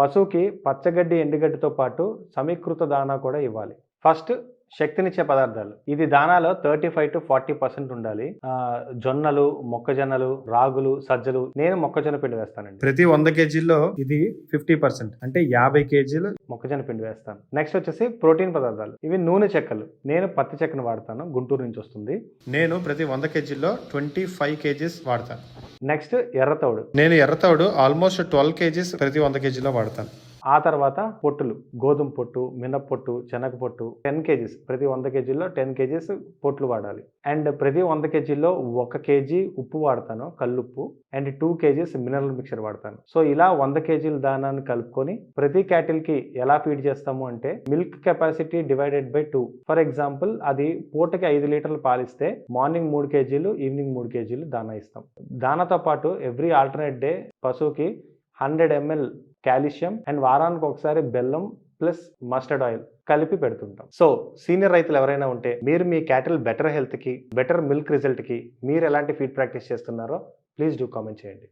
పశువుకి పచ్చగడ్డి ఎండుగడ్డితో పాటు సమీకృత దానా కూడా ఇవ్వాలి. ఫస్ట్ శక్తినిచ్చే పదార్థాలు. ఇది దానాలో thirty five to forty percent ఉండాలి. జొన్నలు మొక్కజొన్నలు రాగులు సజ్జలు. నేను మొక్కజొన్న పిండి వేస్తానండి. ప్రతి వంద కేజీల్లో ఇది ఫిఫ్టీ పర్సెంట్. అంటే యాభై కేజీలు మొక్కజొన్న పిండి వేస్తాను. నెక్స్ట్ వచ్చేసి ప్రోటీన్ పదార్థాలు. ఇవి నూనె చెక్కలు. నేను పత్తి చెక్కను వాడతాను. గుంటూరు నుంచి వస్తుంది. నేను ప్రతి వంద కేజీల్లో ట్వంటీ ఫైవ్ కేజీస్ వాడతాను. నెక్స్ట్ ఎర్రతౌడు. నేను ఎర్రతోడు ఆల్మోస్ట్ ట్వెల్వ్ కేజీస్ ప్రతి వంద కేజీలో వాడతాను. ఆ తర్వాత పొట్టులు గోధుమ పొట్టు మినప్పొట్టు శనగపొట్టు టెన్ కేజీస్ ప్రతి వంద కేజీల్లో టెన్ కేజీస్ పొట్లు వాడాలి. అండ్ ప్రతి వంద కేజీల్లో ఒక కేజీ ఉప్పు వాడతాను కల్లుప్పు and two kgs mineral mixture వాడతాను. సో ఇలా వంద కేజీల దానాన్ని కలుపుకొని ప్రతి క్యాటిల్కి ఎలా ఫీడ్ చేస్తాము అంటే milk capacity divided by two. For example అది పూటకి ఐదు లీటర్లు పాలిస్తే మార్నింగ్ మూడు కేజీలు ఈవినింగ్ మూడు కేజీలు దానా ఇస్తాం. దానాతో పాటు ఎవ్రీ ఆల్టర్నేట్ డే పశువుకి హండ్రెడ్ ఎంఎల్ కాల్షియం అండ్ వారానికి ఒకసారి బెల్లం ప్లస్ మస్టర్డ్ ఆయిల్ కలిపి పెడుతుంటాం. సో సీనియర్ రైతులు ఎవరైనా ఉంటే మీరు మీ క్యాటిల్ బెటర్ హెల్త్కి బెటర్ మిల్క్ రిజల్ట్కి మీరు ఎలాంటి ఫీడ్ ప్రాక్టీస్ చేస్తున్నారో ప్లీజ్ డూ కామెంట్ చేయండి.